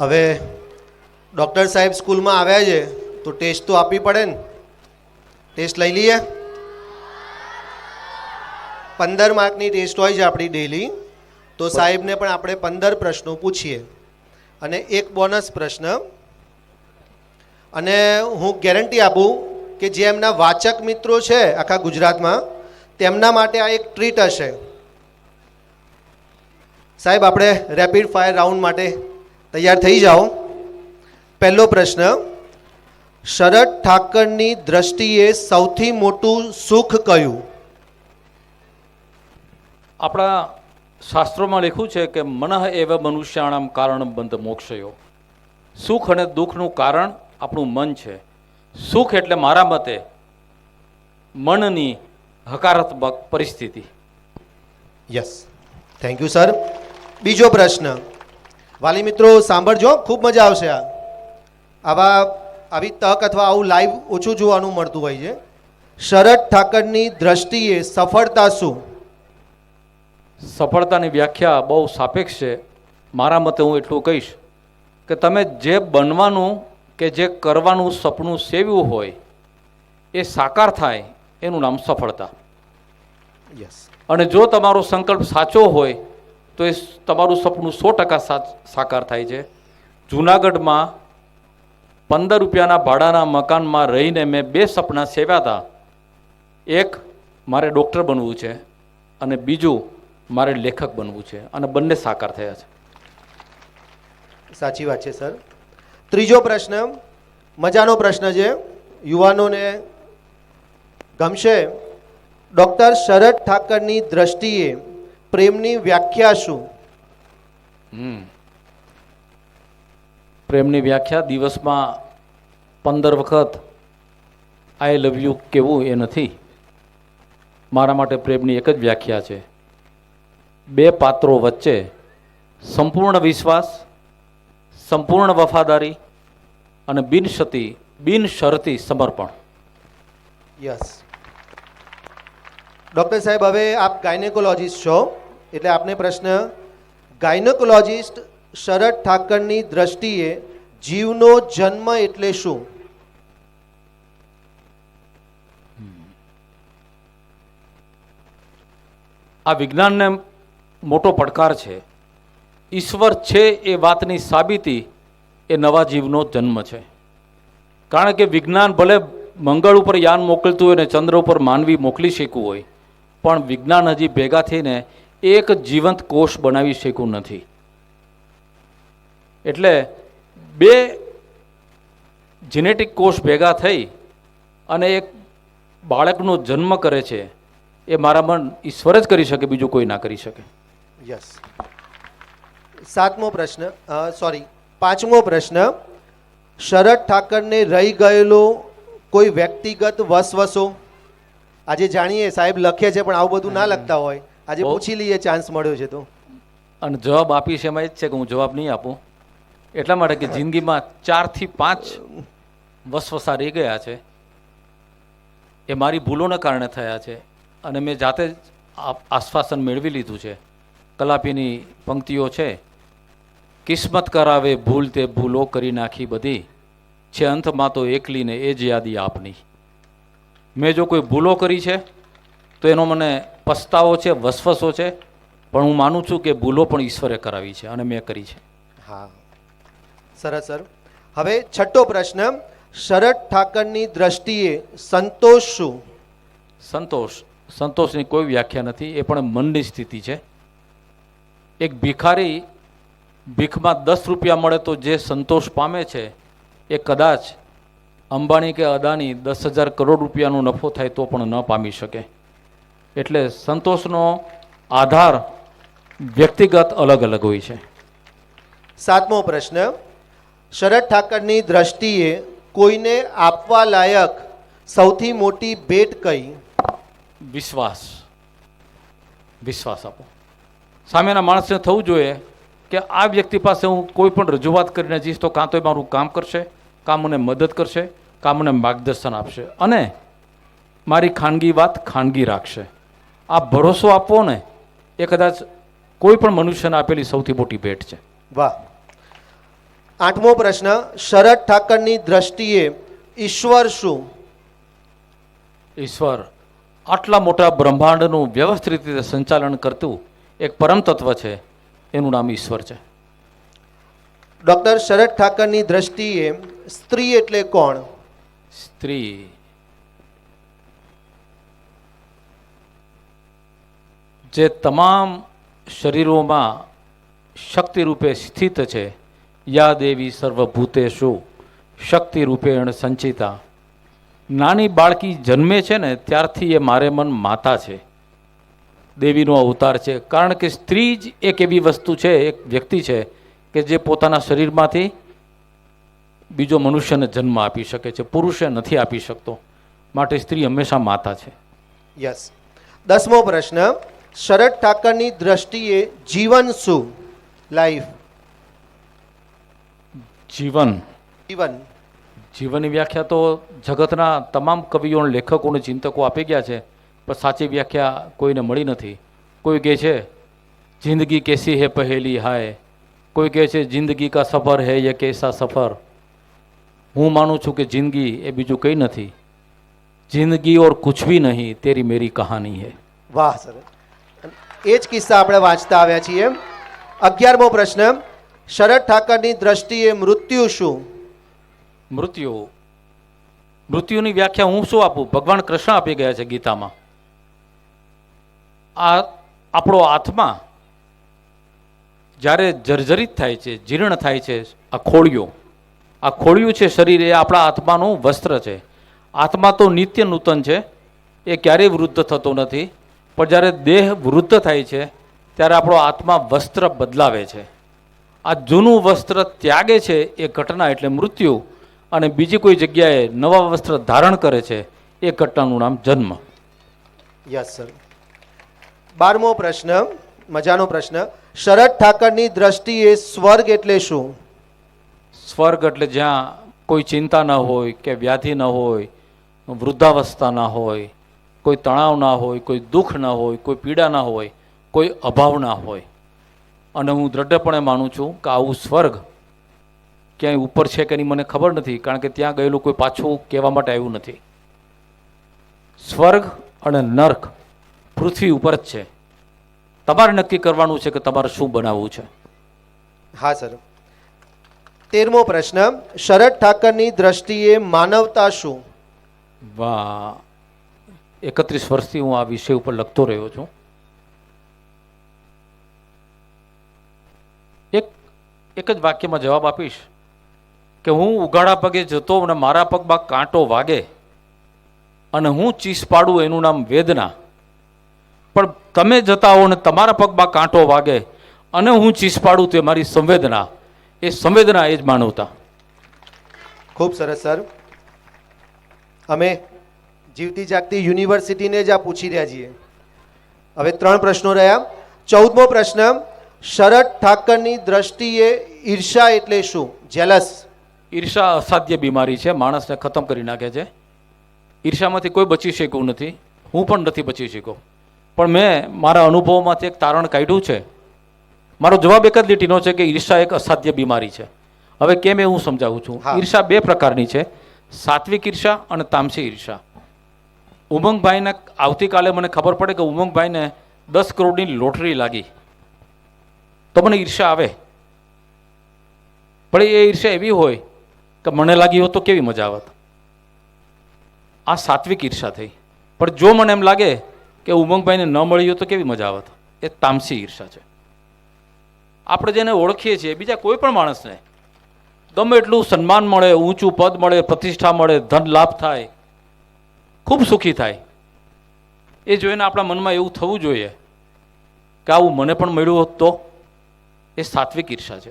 હવે ડૉક્ટર સાહેબ સ્કૂલમાં આવ્યા છે તો ટેસ્ટ તો આપવી પડે ને. ટેસ્ટ લઈ લઈએ. પંદર માર્કની ટેસ્ટ હોય છે આપણી ડેલી તો સાહેબને પણ આપણે પંદર પ્રશ્નો પૂછીએ. અને એક બોનસ પ્રશ્ન. અને હું ગેરંટી આપું કે જે એમના વાચક મિત્રો છે આખા ગુજરાતમાં તેમના માટે આ એક ટ્રીટ હશે. સાહેબ આપણે રેપિડ ફાયર રાઉન્ડ માટે તૈયાર થઈ જાઓ. પહેલો પ્રશ્ન શરદ ઠાકરની દ્રષ્ટિએ સૌથી મોટું સુખ કયું? આપણા શાસ્ત્રોમાં લખ્યું છે કે મનઃ એવ મનુષ્યાણામ કારણ બંધ મોક્ષયો. સુખ અને દુઃખનું કારણ આપણું મન છે. સુખ એટલે મારા મતે મનની હકારાત્મક પરિસ્થિતિ. યસ થેન્ક યુ સર બીજો પ્રશ્ન વાલી મિત્રો સાંભળજો ખૂબ મજા આવશે આ. આવા આવી તક અથવા આવું લાઈવ ઓછું જોવાનું મળતું હોય છે. શરદ ઠાકરની દ્રષ્ટિએ સફળતા શું? સફળતાની વ્યાખ્યા બહુ સાપેક્ષ છે. મારા મતે હું એટલું કહીશ કે તમે જે બનવાનું કે જે કરવાનું સપનું સેવ્યું હોય એ સાકાર થાય એનું નામ સફળતા. યસ અને જો તમારો સંકલ્પ સાચો હોય તો એ તમારું સપનું સો ટકા સાકાર થાય છે. જુનાગઢમાં પંદર રૂપિયાના ભાડાના મકાનમાં રહીને મેં બે સપના સેવ્યા હતા. એક, મારે ડૉક્ટર બનવું છે અને બીજું, મારે લેખક બનવું છે અને બંને સાકાર થયા છે. સાચી વાત છે, સર. ત્રીજો પ્રશ્ન, મજાનો પ્રશ્ન છે. યુવાનોને ગમશે. ડૉક્ટર શરદ ઠાકરની દ્રષ્ટિએ પ્રેમની વ્યાખ્યા શું? પ્રેમની વ્યાખ્યા દિવસમાં પંદર વખત આઈ લવ યુ કેવું એ નથી. મારા માટે પ્રેમની એક જ વ્યાખ્યા છે. બે પાત્રો વચ્ચે સંપૂર્ણ વિશ્વાસ સંપૂર્ણ વફાદારી અને બિનશતી બિનશરતી સમર્પણ. યસ ડૉક્ટર સાહેબ હવે આપ ગાયનેકોલોજીસ્ટ છો. એટલે આપને પ્રશ્ન, ગાયનેકોલોજીસ્ટ શરદ ઠાકરની દ્રષ્ટિએ જીવનો જન્મ એટલે શું? આ વિજ્ઞાનને મોટો પડકાર છે. ઈશ્વર છે એ વાતની સાબિતી એ નવા જીવનો જન્મ છે. કારણ કે વિજ્ઞાન ભલે મંગળ ઉપર યાન મોકલતું હોય ને ચંદ્ર ઉપર માનવી મોકલી શક્યું હોય, પણ વિજ્ઞાન હજી ભેગા થઈને એક જીવંત કોષ બનાવી શક્યું નથી. એટલે બે જિનેટિક કોષ ભેગા થઈ અને એક બાળકનો જન્મ કરે છે, એ મારા મન ઈશ્વર જ કરી શકે, બીજું કોઈ ના કરી શકે. યસ સાતમો પ્રશ્ન સોરી પાંચમો પ્રશ્ન, શરદ ઠાકરને રહી ગયેલો કોઈ વ્યક્તિગત વસવસો? આજે જાણીએ, સાહેબ લખે છે, પણ આવું બધું ના લખતા હોય. આજે પૂછી લઈએ ચાન્સ મળ્યો છે તો. અને જવાબ આપીશ એમાં એ જ છે કે હું જવાબ નહીં આપું. એટલા માટે કે જિંદગીમાં ચારથી પાંચ વસવસા રહી ગયા છે. એ મારી ભૂલોના કારણે થયા છે. અને મેં જાતે જ આશ્વાસન મેળવી લીધું છે. કલાપીની પંક્તિઓ છે કિસ્મત કરાવે ભૂલ તે ભૂલો કરી નાખી બધી. છે અંતમાં તો એકલીને એ જ યાદી આપની. મેં જો કોઈ ભૂલો કરી છે તો એનો મને પસ્તાવો છે વસવસો છે પણ હું માનું છું કે ભૂલો પણ ઈશ્વરે કરાવી છે અને મેં કરી છે. હા. સરસ સર હવે છઠ્ઠો પ્રશ્ન શરદ ઠાકરની દ્રષ્ટિએ સંતોષ શું? સંતોષ. સંતોષની કોઈ વ્યાખ્યા નથી એ પણ મનની સ્થિતિ છે. એક ભિખારી ભીખમાં દસ રૂપિયા મળે તો જે સંતોષ પામે છે એ કદાચ અંબાણી કે અદાણી દસ હજાર કરોડ રૂપિયાનો નફો થાય તો પણ ન પામી શકે. એટલે સંતોષનો આધાર વ્યક્તિગત અલગ અલગ હોય છે. સાતમો પ્રશ્ન શરદ ઠાકરની દ્રષ્ટિએ કોઈને આપવા લાયક સૌથી મોટી ભેટ કઈ? વિશ્વાસ. વિશ્વાસ આપો. સામેના માણસને થવું જોઈએ કે આ વ્યક્તિ પાસે હું કોઈ પણ રજૂઆત કરીને જઈશ તો કાં તો એ મારું કામ કરશે કાં મને મદદ કરશે કાં મને માર્ગદર્શન આપશે અને મારી ખાનગી વાત ખાનગી રાખશે. આ ભરોસો આપવો ને એ કદાચ કોઈ પણ મનુષ્યને આપેલી સૌથી મોટી ભેટ છે. વાહ. આઠમો પ્રશ્ન શરદ ઠાકરની દ્રષ્ટિએ ઈશ્વર શું? ઈશ્વર આટલા મોટા બ્રહ્માંડનું વ્યવસ્થિત રીતે સંચાલન કરતું એક પરમ તત્વ છે એનું નામ ઈશ્વર છે. ડૉક્ટર શરદ ઠાકરની દ્રષ્ટિએ સ્ત્રી એટલે કોણ? સ્ત્રી. જે તમામ શરીરોમાં શક્તિ રૂપે સ્થિત છે, યા દેવી સર્વભૂતેષુ શક્તિ રૂપેણ સંચિતા. નાની બાળકી જન્મે છે ને, ત્યારથી એ મારે મન માતા છે. દેવીનો અવતાર છે. કારણ કે સ્ત્રી જ એક એવી વસ્તુ છે, એક વ્યક્તિ છે, કે જે પોતાના શરીરમાંથી બીજો મનુષ્યને જન્મ આપી શકે છે. પુરુષે નથી આપી શકતો. માટે સ્ત્રી હંમેશા માતા છે. યસ દસમો પ્રશ્ન. શરદ ઠાકરની દ્રષ્ટિએ જીવન શું? લાઈફ જીવન. જીવન. જીવનની વ્યાખ્યા તો જગતના તમામ કવિઓ લેખકો અને ચિંતકો આપી ગયા છે પણ સાચી વ્યાખ્યા કોઈને મળી નથી. કોઈ કહે છે જિંદગી કેસી હે પહેલી હાય. કોઈ કહે છે જિંદગી કા સફર હે યે કેસા સફર. હું માનું છું કે જિંદગી એ બીજું કંઈ નથી. જિંદગી ઓર કુછ ભી નહીં તેરી મેરી કહાની હે. વાહ સર એ જ કિસ્સા આપણે વાંચતા આવ્યા છીએ. અગિયારમો પ્રશ્ન, શરદ ઠાકરની દ્રષ્ટિએ મૃત્યુ શું? મૃત્યુ. મૃત્યુની વ્યાખ્યા હું શું આપું? ભગવાન કૃષ્ણ આપી ગયા છે ગીતામાં. આ આપણો આત્મા જ્યારે જર્જરિત થાય છે, જીર્ણ થાય છે, આ ખોળિયો. આ ખોળિયું છે શરીર, એ આપણા આત્માનું વસ્ત્ર છે. આત્મા તો નિત્ય નૂતન છે, એ ક્યારેય વૃદ્ધ થતો નથી. પણ જ્યારે દેહ વૃદ્ધ થાય છે ત્યારે આપણો આત્મા વસ્ત્ર બદલાવે છે. આ જૂનું વસ્ત્ર ત્યાગે છે એ ઘટના એટલે મૃત્યુ અને બીજી કોઈ જગ્યાએ નવા વસ્ત્ર ધારણ કરે છે એ ઘટનાનું નામ જન્મ. યસ સર બારમો પ્રશ્ન મજાનો પ્રશ્ન. શરદ ઠાકરની દ્રષ્ટિએ સ્વર્ગ એટલે શું? સ્વર્ગ એટલે જ્યાં કોઈ ચિંતા ન હોય કે વ્યાધિ ન હોય વૃદ્ધાવસ્થા ન હોય કોઈ તણાવ ના હોય કોઈ દુઃખ ના હોય કોઈ પીડા ના હોય કોઈ અભાવ ના હોય. અને હું દ્રઢપણે માનું છું કે આવું સ્વર્ગ ક્યાંય ઉપર છે કે નહીં મને ખબર નથી કારણ કે ત્યાં ગયેલું કોઈ પાછું કહેવા માટે આવ્યું નથી. સ્વર્ગ અને નર્ક પૃથ્વી ઉપર જ છે. તમારે નક્કી કરવાનું છે કે તમારે શું બનાવવું છે? હા સર. તેરમો પ્રશ્ન શરદ ઠાકરની દ્રષ્ટિએ માનવતા શું? વાહ. એકત્રીસ વર્ષથી હું આ વિષય ઉપર લખતો રહ્યો છું. એક એક જ વાક્યમાં જવાબ આપીશ કે હું ઉઘાડા પગે જતો અને મારા પગમાં કાંટો વાગે અને હું ચીસ પાડું એનું નામ વેદના. પણ તમે જતા હો ને તમારા પગમાં કાંટો વાગે અને હું ચીસ પાડું તે મારી સંવેદના. એ સંવેદના એ જ માનવતા. ખૂબ સરસ, સર. અમે જીવતી જાગતી યુનિવર્સિટીને જ આ પૂછી રહ્યા છીએ. હવે ત્રણ પ્રશ્નો રહ્યા. ચૌદમો પ્રશ્ન શરદ ઠાકરની દ્રષ્ટિએ ઈર્ષા એટલે શું? જેલસ ઈર્ષા અસાધ્ય બીમારી છે માણસને ખતમ કરી નાખે છે. ઈર્ષામાંથી કોઈ બચી શક્યું નથી. હું પણ નથી બચી શક્યો. પણ મેં મારા અનુભવોમાંથી એક તારણ કાઢ્યું છે. મારો જવાબ એક જ લીટીનો છે કે ઈર્ષા એક અસાધ્ય બીમારી છે. હવે કેમ એ હું સમજાવું છું? ઈર્ષા બે પ્રકારની છે. સાત્વિક ઈર્ષા અને તામસી ઈર્ષા. ઉમંગભાઈને આવતીકાલે મને ખબર પડે કે ઉમંગભાઈને દસ કરોડની લોટરી લાગી. તો મને ઈર્ષા આવે. પણ એ ઈર્ષા એવી હોય કે મને લાગી હોત તો કેવી મજા આવત? આ સાત્વિક ઈર્ષા થઈ. પણ જો મને એમ લાગે કે ઉમંગભાઈને ન મળી હોય તો કેવી મજા આવત? એ તામસી ઈર્ષા છે. આપણે જેને ઓળખીએ છીએ, બીજા કોઈ પણ માણસને, ગમે એટલું સન્માન મળે, ઊંચું પદ મળે, પ્રતિષ્ઠા મળે ધન લાભ થાય ખૂબ સુખી થાય. એ જોઈને આપણા મનમાં એવું થવું જોઈએ કે આવું મને પણ મળ્યું હોત તો એ સાત્વિક ઈર્ષા છે.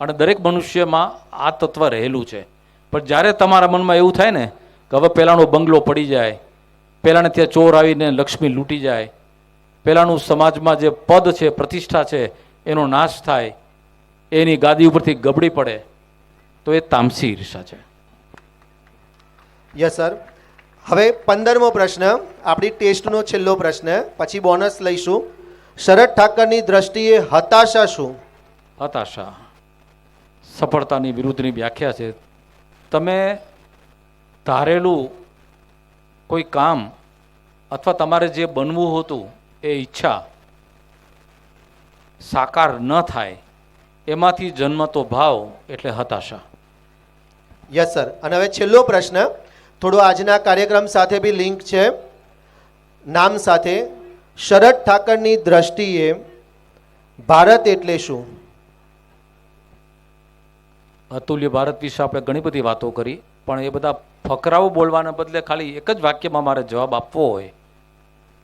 અને દરેક મનુષ્યમાં આ તત્વ રહેલું છે. પણ જ્યારે તમારા મનમાં એવું થાય ને કે હવે પહેલાંનો બંગલો પડી જાય, પહેલાંને ત્યાં ચોર આવીને લક્ષ્મી લૂંટી જાય, પહેલાંનું સમાજમાં જે પદ છે, પ્રતિષ્ઠા છે, એનો નાશ થાય, એની ગાદી ઉપરથી ગબડી પડે, તો એ તામસી ઈર્ષા છે. Yes, sir. હવે પંદરમો પ્રશ્ન આપણી ટેસ્ટનો છેલ્લો પ્રશ્ન પછી બોનસ લઈશું. શરદ ઠાકરની દ્રષ્ટિએ હતાશા શું? હતાશા. સફળતાની વિરુદ્ધની વ્યાખ્યા છે. તમે ધારેલું કોઈ કામ અથવા તમારે જે બનવું હતું એ ઈચ્છા સાકાર ન થાય એમાંથી જન્મતો ભાવ એટલે હતાશા. Yes sir. અને હવે છેલ્લો પ્રશ્ન થોડો આજના કાર્યક્રમ સાથે બી લિંક છે. નામ સાથે, શરદ ઠાકરની દ્રષ્ટિએ ભારત એટલે શું? અતુલ્ય ભારત વિશે આપણે ઘણી બધી વાતો કરી, પણ એ બધા ફકરાઓ બોલવાના બદલે ખાલી એક જ વાક્યમાં મારે જવાબ આપવો હોય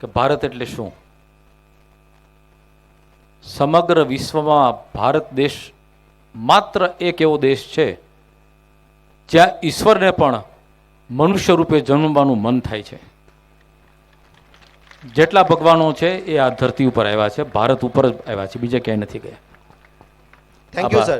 કે ભારત એટલે શું? સમગ્ર વિશ્વમાં ભારત દેશ માત્ર એક એવો દેશ છે જ્યાં ઈશ્વરને પણ મનુષ્ય રૂપે જન્મવાનું મન થાય છે. જેટલા ભગવાનો છે એ આ ધરતી ઉપર આવ્યા છે ભારત ઉપર જ આવ્યા છે બીજે ક્યાંય નથી ગયા. Thank you sir